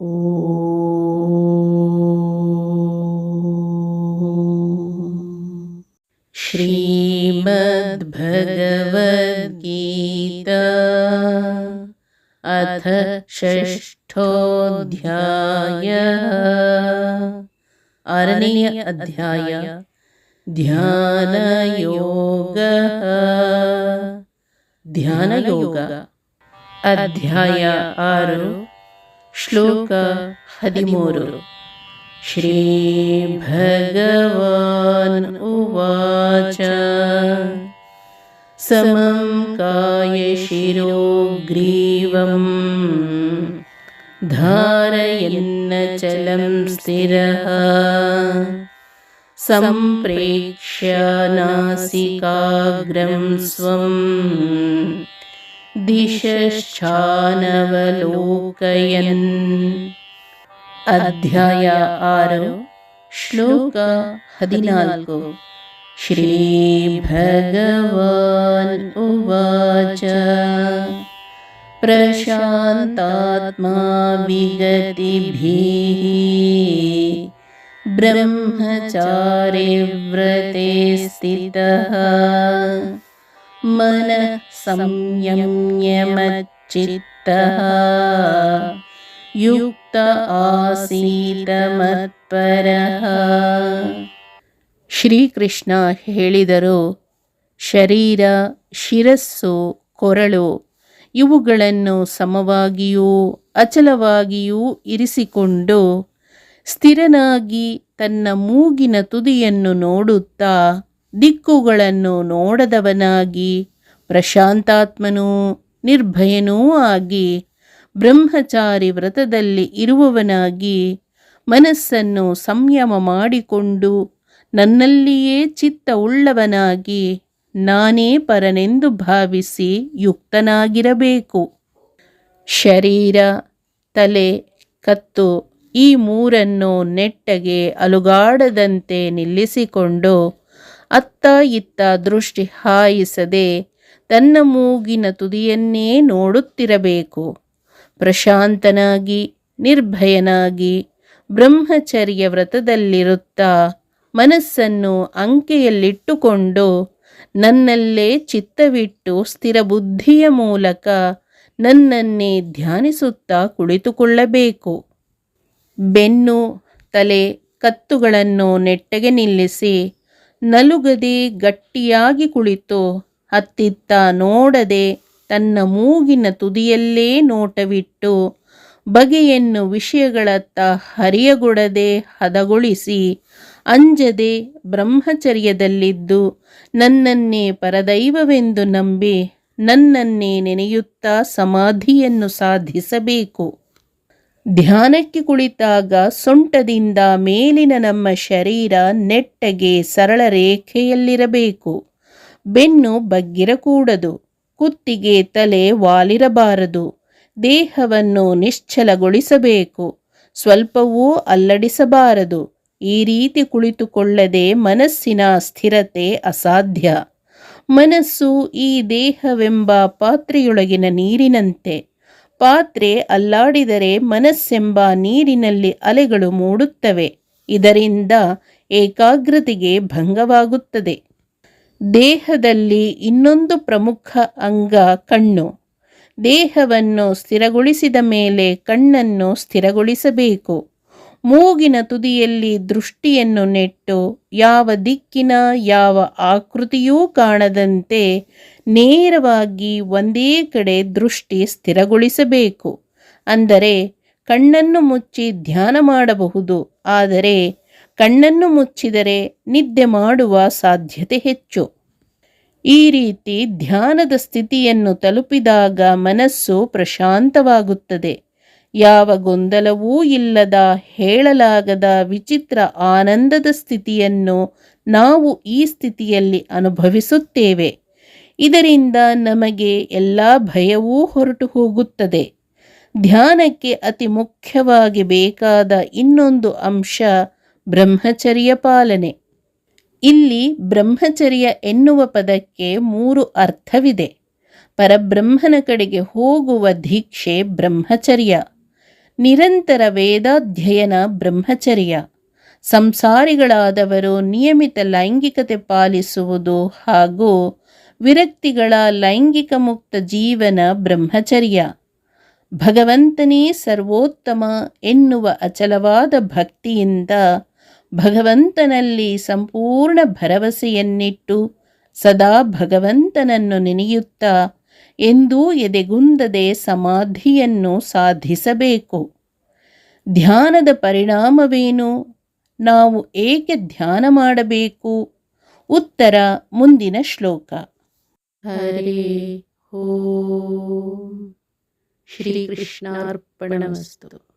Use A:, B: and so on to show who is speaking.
A: श्रीमद्भगवद्गीता अथ षष्ठोऽध्याय। अरण्य अध्याय। ध्यानयोगः। ध्यानयोग। अध्याय आरु। श्लोक श्लोकहदिमूरु श्रीभगवान् उवाच। समं कायशिरोग्रीवं धारयन्नचलं स्थिरः। सम्प्रेक्ष्य नासिकाग्रं स्वम्। दिशश्चानवलोकयन्। अध्याय आरो श्लोकादिनाङ्को श्रीभगवान् उवाच। प्रशान्तात्मा विगतिभिः। ब्रह्मचारे व्रते स्थितः। मनः संयम्यमच्चित्तः युक्त ಆಸೀತ ಮತ್ಪರಃ ಶ್ರೀಕೃಷ್ಣ ಹೇಳಿದರು ಶರೀರ ಶಿರಸ್ಸು ಕೊರಳು ಇವುಗಳನ್ನು ಸಮವಾಗಿಯೂ ಅಚಲವಾಗಿಯೂ ಇರಿಸಿಕೊಂಡು ಸ್ಥಿರನಾಗಿ ತನ್ನ ಮೂಗಿನ ತುದಿಯನ್ನು ನೋಡುತ್ತಾ ದಿಕ್ಕುಗಳನ್ನು ನೋಡದವನಾಗಿ ಪ್ರಶಾಂತಾತ್ಮನೂ ನಿರ್ಭಯನೂ ಆಗಿ ಬ್ರಹ್ಮಚಾರಿ ವ್ರತದಲ್ಲಿ ಇರುವವನಾಗಿ ಮನಸ್ಸನ್ನು ಸಂಯಮ ಮಾಡಿಕೊಂಡು ನನ್ನಲ್ಲಿಯೇ ಚಿತ್ತ ಉಳ್ಳವನಾಗಿ ನಾನೇ ಪರನೆಂದು ಭಾವಿಸಿ ಯುಕ್ತನಾಗಿರಬೇಕು. ಶರೀರ, ತಲೆ, ಕತ್ತು ಈ ಮೂರನ್ನು ನೆಟ್ಟಗೆ ಅಲುಗಾಡದಂತೆ ನಿಲ್ಲಿಸಿಕೊಂಡು ಅತ್ತ ಇತ್ತ ದೃಷ್ಟಿ ಹಾಯಿಸದೆ ತನ್ನ ಮೂಗಿನ ತುದಿಯನ್ನೇ ನೋಡುತ್ತಿರಬೇಕು. ಪ್ರಶಾಂತನಾಗಿ, ನಿರ್ಭಯನಾಗಿ, ಬ್ರಹ್ಮಚರ್ಯ ವ್ರತದಲ್ಲಿರುತ್ತಾ ಮನಸ್ಸನ್ನು ಅಂಕೆಯಲ್ಲಿಟ್ಟುಕೊಂಡು ನನ್ನಲ್ಲೇ ಚಿತ್ತವಿಟ್ಟು ಸ್ಥಿರ ಬುದ್ಧಿಯ ಮೂಲಕ ನನ್ನನ್ನೇ ಧ್ಯಾನಿಸುತ್ತಾ ಕುಳಿತುಕೊಳ್ಳಬೇಕು. ಬೆನ್ನು, ತಲೆ, ಕತ್ತುಗಳನ್ನು ನೆಟ್ಟಗೆ ನಿಲ್ಲಿಸಿ ನಲುಗದೆ ಗಟ್ಟಿಯಾಗಿ ಕುಳಿತು, ಹತ್ತಿತ್ತ ನೋಡದೆ ತನ್ನ ಮೂಗಿನ ತುದಿಯಲ್ಲೇ ನೋಟವಿಟ್ಟು, ಬಗೆಯನ್ನು ವಿಷಯಗಳತ್ತ ಹರಿಯಗೊಡದೆ ಹದಗೊಳಿಸಿ, ಅಂಜದೆ ಬ್ರಹ್ಮಚರ್ಯದಲ್ಲಿದ್ದು, ನನ್ನನ್ನೇ ಪರದೈವವೆಂದು ನಂಬಿ ನನ್ನನ್ನೇ ನೆನೆಯುತ್ತಾ ಸಮಾಧಿಯನ್ನು ಸಾಧಿಸಬೇಕು. ಧ್ಯಾನಕ್ಕೆ ಕುಳಿತಾಗ ಸೊಂಟದಿಂದ ಮೇಲಿನ ನಮ್ಮ ಶರೀರ ನೆಟ್ಟಗೆ ಸರಳ ರೇಖೆಯಲ್ಲಿರಬೇಕು. ಬೆನ್ನು ಬಗ್ಗಿರಕೂಡದು. ಕುತ್ತಿಗೆ ತಲೆ ವಾಲಿರಬಾರದು. ದೇಹವನ್ನು ನಿಶ್ಚಲಗೊಳಿಸಬೇಕು. ಸ್ವಲ್ಪವೂ ಅಲ್ಲಡಿಸಬಾರದು. ಈ ರೀತಿ ಕುಳಿತುಕೊಳ್ಳದೆ ಮನಸ್ಸಿನ ಸ್ಥಿರತೆ ಅಸಾಧ್ಯ. ಮನಸ್ಸು ಈ ದೇಹವೆಂಬ ಪಾತ್ರೆಯೊಳಗಿನ ನೀರಿನಂತೆ. ಪಾತ್ರೆ ಅಲ್ಲಾಡಿದರೆ ಮನಸ್ಸೆಂಬ ನೀರಿನಲ್ಲಿ ಅಲೆಗಳು ಮೂಡುತ್ತವೆ. ಇದರಿಂದ ಏಕಾಗ್ರತೆಗೆ ಭಂಗವಾಗುತ್ತದೆ. ದೇಹದಲ್ಲಿ ಇನ್ನೊಂದು ಪ್ರಮುಖ ಅಂಗ ಕಣ್ಣು. ದೇಹವನ್ನು ಸ್ಥಿರಗೊಳಿಸಿದ ಮೇಲೆ ಕಣ್ಣನ್ನು ಸ್ಥಿರಗೊಳಿಸಬೇಕು. ಮೂಗಿನ ತುದಿಯಲ್ಲಿ ದೃಷ್ಟಿಯನ್ನು ನೆಟ್ಟು ಯಾವ ದಿಕ್ಕಿನ ಯಾವ ಆಕೃತಿಯೂ ಕಾಣದಂತೆ ನೇರವಾಗಿ ಒಂದೇ ಕಡೆ ದೃಷ್ಟಿ ಸ್ಥಿರಗೊಳಿಸಬೇಕು. ಅಂದರೆ ಕಣ್ಣನ್ನು ಮುಚ್ಚಿ ಧ್ಯಾನ ಮಾಡಬಹುದು. ಆದರೆ ಕಣ್ಣನ್ನು ಮುಚ್ಚಿದರೆ ನಿದ್ದೆ ಮಾಡುವ ಸಾಧ್ಯತೆ ಹೆಚ್ಚು. ಈ ರೀತಿ ಧ್ಯಾನದ ಸ್ಥಿತಿಯನ್ನು ತಲುಪಿದಾಗ ಮನಸ್ಸು ಪ್ರಶಾಂತವಾಗುತ್ತದೆ. ಯಾವ ಗೊಂದಲವೂ ಇಲ್ಲದ ಹೇಳಲಾಗದ ವಿಚಿತ್ರ ಆನಂದದ ಸ್ಥಿತಿಯನ್ನು ನಾವು ಈ ಸ್ಥಿತಿಯಲ್ಲಿ ಅನುಭವಿಸುತ್ತೇವೆ. ಇದರಿಂದ ನಮಗೆ ಎಲ್ಲ ಭಯವೂ ಹೊರಟು ಹೋಗುತ್ತದೆ. ಧ್ಯಾನಕ್ಕೆ ಅತಿ ಮುಖ್ಯವಾಗಿ ಬೇಕಾದ ಇನ್ನೊಂದು ಅಂಶ ಬ್ರಹ್ಮಚರ್ಯ ಪಾಲನೆ. ಇಲ್ಲಿ ಬ್ರಹ್ಮಚರ್ಯ ಎನ್ನುವ ಪದಕ್ಕೆ ಮೂರು ಅರ್ಥವಿದೆ. ಪರಬ್ರಹ್ಮನ ಕಡೆಗೆ ಹೋಗುವ ದೀಕ್ಷೆ ಬ್ರಹ್ಮಚರ್ಯ. ನಿರಂತರ ವೇದಾಧ್ಯಯನ ಬ್ರಹ್ಮಚರ್ಯ. ಸಂಸಾರಿಗಳಾದವರು ನಿಯಮಿತ ಲೈಂಗಿಕತೆ ಪಾಲಿಸುವುದು ಹಾಗೂ ವಿರಕ್ತಿಗಳ ಲೈಂಗಿಕ ಮುಕ್ತ ಜೀವನ ಬ್ರಹ್ಮಚರ್ಯ. ಭಗವಂತನೇ ಸರ್ವೋತ್ತಮ ಎನ್ನುವ ಅಚಲವಾದ ಭಕ್ತಿಯಿಂದ ಭಗವಂತನಲ್ಲಿ ಸಂಪೂರ್ಣ ಭರವಸೆಯನ್ನಿಟ್ಟು ಸದಾ ಭಗವಂತನನ್ನು ನೆನೆಯುತ್ತಾ ಎಂದೂ ಎದೆಗುಂದದೆ ಸಮಾಧಿಯನ್ನು ಸಾಧಿಸಬೇಕು. ಧ್ಯಾನದ ಪರಿಣಾಮವೇನು? ನಾವು ಏಕೆ ಧ್ಯಾನ ಮಾಡಬೇಕು? ಉತ್ತರ ಮುಂದಿನ ಶ್ಲೋಕ. ಹರಿ ಓಂ. ಶ್ರೀಕೃಷ್ಣಾರ್ಪಣಮಸ್ತು.